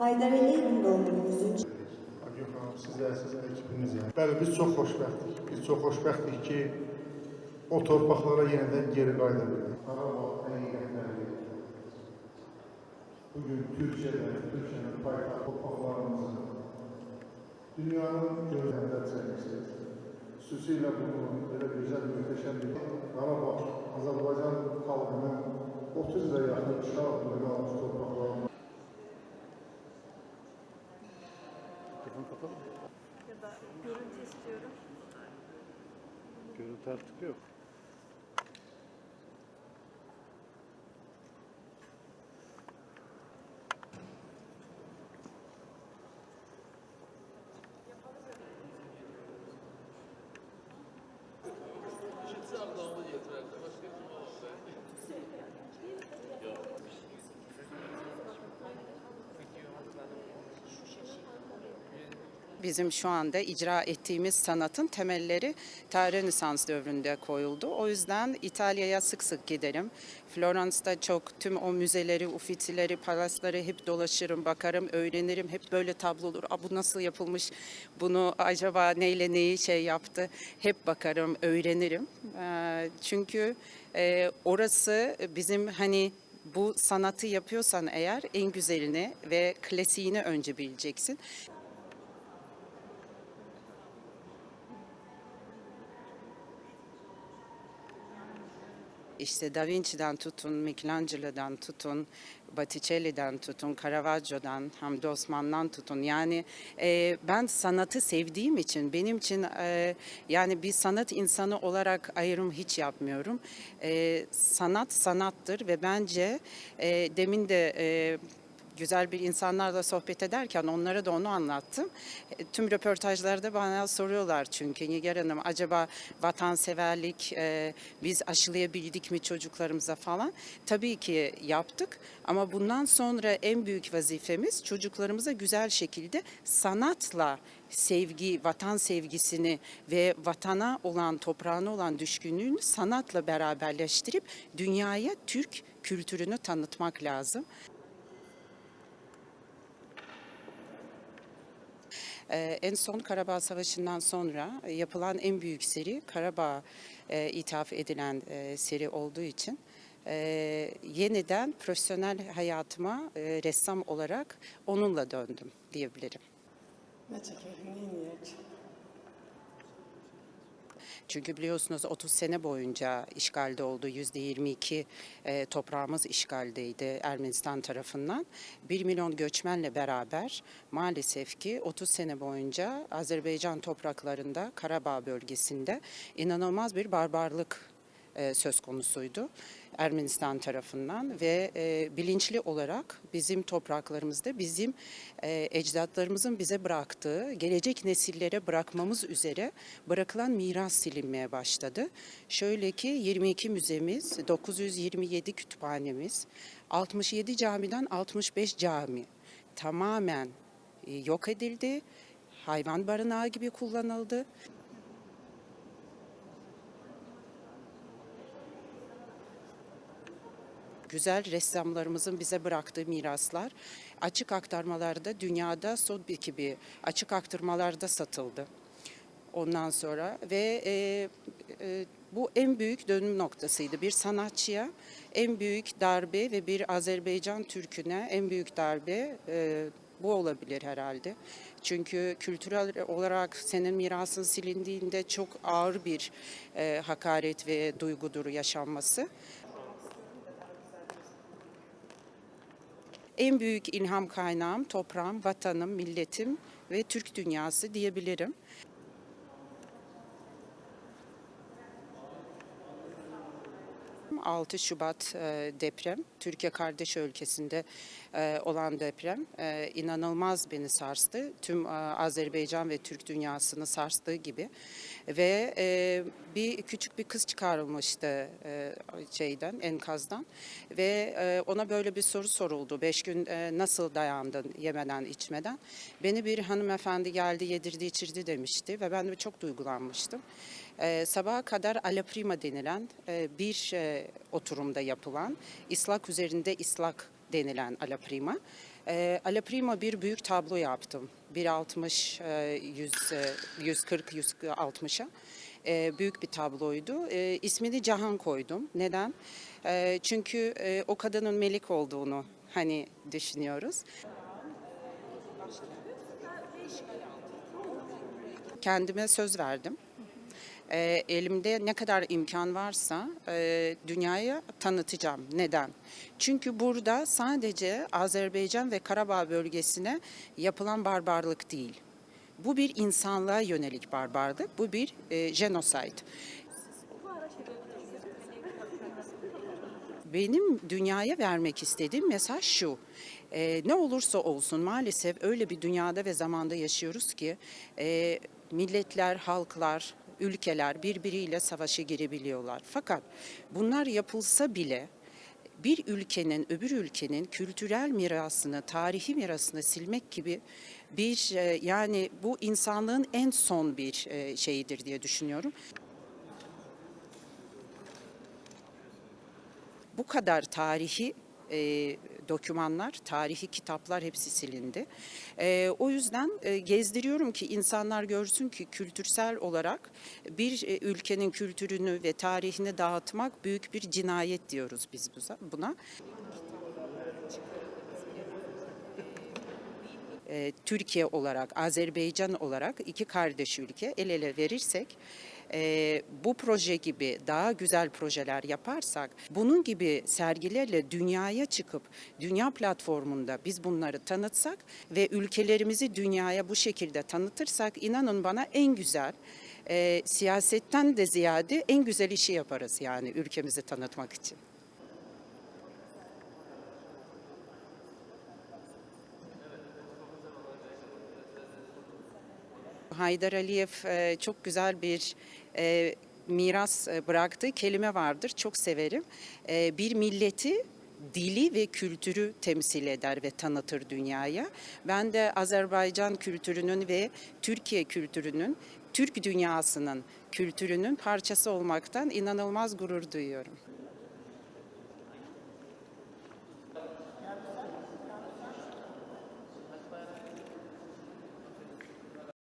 Haydar Aliye'nin doğumu 100. Gökhan, sizlər, sizin ekibiniz yəni. Bəli, biz çox xoşbəxtik. Biz çox xoşbəxtik ki, o torpaqlara yenidən geri qayıda bildik. Qarabağ həqiqətləri bugün Türkiyədə, Türkiyənin paytaxt torpaqlarımızı dünyanın gözlərində çəkmişsiniz. Xüsusilə bunu belə gözəl, möhtəşəm bir Qarabağ, Azərbaycan xalqının 30 ilə yaxın altında qalmış Ya da görüntü istiyorum. Görüntü artık yok. Bizim şu anda icra ettiğimiz sanatın temelleri ta Rönesans dövründe koyuldu. O yüzden İtalya'ya sık sık giderim. Florence'da çok tüm o müzeleri, ufitileri, palasları hep dolaşırım, bakarım, öğrenirim. Hep böyle tablolar, Aa, bu nasıl yapılmış, bunu acaba neyle neyi şey yaptı, hep bakarım, öğrenirim. Ee, Çünkü e, orası bizim hani bu sanatı yapıyorsan eğer en güzelini ve klasiğini önce bileceksin. İşte Da Vinci'den tutun, Michelangelo'dan tutun, Botticelli'den tutun, Caravaggio'dan, Hamdi Osman'dan tutun. Yani e, ben sanatı sevdiğim için, benim için e, yani bir sanat insanı olarak ayrım hiç yapmıyorum. E, sanat sanattır ve bence e, demin de e, güzel bir insanlarla sohbet ederken onlara da onu anlattım. E, Tüm röportajlarda bana soruyorlar çünkü Nigar Hanım acaba vatanseverlik e, biz aşılayabildik mi çocuklarımıza falan. Tabii ki yaptık ama bundan sonra en büyük vazifemiz çocuklarımıza güzel şekilde sanatla sevgi, vatan sevgisini ve vatana olan, toprağına olan düşkünlüğünü sanatla beraberleştirip dünyaya Türk kültürünü tanıtmak lazım. En son Karabağ Savaşı'ndan sonra e, yapılan en büyük seri Karabağ e, ithaf edilen e, seri olduğu için yeniden profesyonel hayatıma ressam olarak onunla döndüm diyebilirim. Ne çekelim, ne? Çünkü biliyorsunuz 30 sene boyunca işgalde oldu. %22 e, toprağımız işgaldeydi Ermenistan tarafından. 1 milyon göçmenle beraber maalesef ki 30 sene boyunca Azerbaycan topraklarında, Karabağ bölgesinde inanılmaz bir barbarlık e, söz konusuydu Ermenistan tarafından ve e, bilinçli olarak bizim topraklarımızda bizim e, ecdatlarımızın bize bıraktığı gelecek nesillere bırakmamız üzere bırakılan miras silinmeye başladı. Şöyle ki 22 müzemiz, 927 kütüphanemiz, 67 camiden 65 cami tamamen e, yok edildi. Hayvan barınağı gibi kullanıldı. Güzel ressamlarımızın bize bıraktığı miraslar açık aktarmalarda dünyada son gibi açık aktarmalarda satıldı. Ondan sonra ve e, e, bu en büyük dönüm noktasıydı. Bir sanatçıya en büyük darbe ve bir Azerbaycan Türk'üne en büyük darbe e, bu olabilir herhalde. Çünkü kültürel olarak senin mirasın silindiğinde çok ağır bir e, hakaret ve duygudur yaşanması. En büyük ilham kaynağım toprağım, vatanım, milletim ve Türk dünyası diyebilirim. ...6 Şubat e, deprem, Türkiye kardeş ülkesinde e, olan deprem e, inanılmaz beni sarstı. Tüm Azerbaycan ve Türk dünyasını sarstığı gibi. Ve bir küçük bir kız çıkarılmıştı şeyden, enkazdan. Ve ona böyle bir soru soruldu. Beş gün nasıl dayandın yemeden içmeden? Beni bir hanımefendi geldi yedirdi içirdi demişti ve ben de çok duygulanmıştım. E, sabaha kadar ala prima denilen e, bir e, oturumda yapılan ıslak üzerinde ıslak denilen ala prima E, Prima bir büyük tablo yaptım. 1.60, e, 100, e, 140, 160'a. E, büyük bir tabloydu. E, ismini Cahan koydum. Neden? Çünkü e, o kadının melik olduğunu hani düşünüyoruz. Kendime söz verdim. E, elimde ne kadar imkan varsa e, dünyaya tanıtacağım. Neden? Çünkü burada sadece Azerbaycan ve Karabağ bölgesine yapılan barbarlık değil. Bu bir insanlığa yönelik barbarlık, bu bir e, genocide. Benim dünyaya vermek istediğim mesaj şu. Ee, ne olursa olsun maalesef öyle bir dünyada ve zamanda yaşıyoruz ki e, milletler, halklar, ülkeler birbiriyle savaşa girebiliyorlar. Fakat bunlar yapılsa bile bir ülkenin öbür ülkenin kültürel mirasını, tarihi mirasını silmek gibi bir e, yani bu insanlığın en son bir e, şeyidir diye düşünüyorum. bu kadar tarihi e, dokümanlar, tarihi kitaplar hepsi silindi. E, o yüzden e, gezdiriyorum ki insanlar görsün ki kültürsel olarak bir e, ülkenin kültürünü ve tarihini dağıtmak büyük bir cinayet diyoruz biz buna. e, Türkiye olarak, Azerbaycan olarak iki kardeş ülke el ele verirsek e, bu proje gibi daha güzel projeler yaparsak, bunun gibi sergilerle dünyaya çıkıp dünya platformunda biz bunları tanıtsak ve ülkelerimizi dünyaya bu şekilde tanıtırsak inanın bana en güzel e, siyasetten de ziyade en güzel işi yaparız yani ülkemizi tanıtmak için. Haydar Aliyev e, çok güzel bir e, miras e, bıraktığı kelime vardır. Çok severim. Bir milleti dili ve kültürü temsil eder ve tanıtır dünyaya. Ben de Azerbaycan kültürünün ve Türkiye kültürünün, Türk dünyasının kültürünün parçası olmaktan inanılmaz gurur duyuyorum.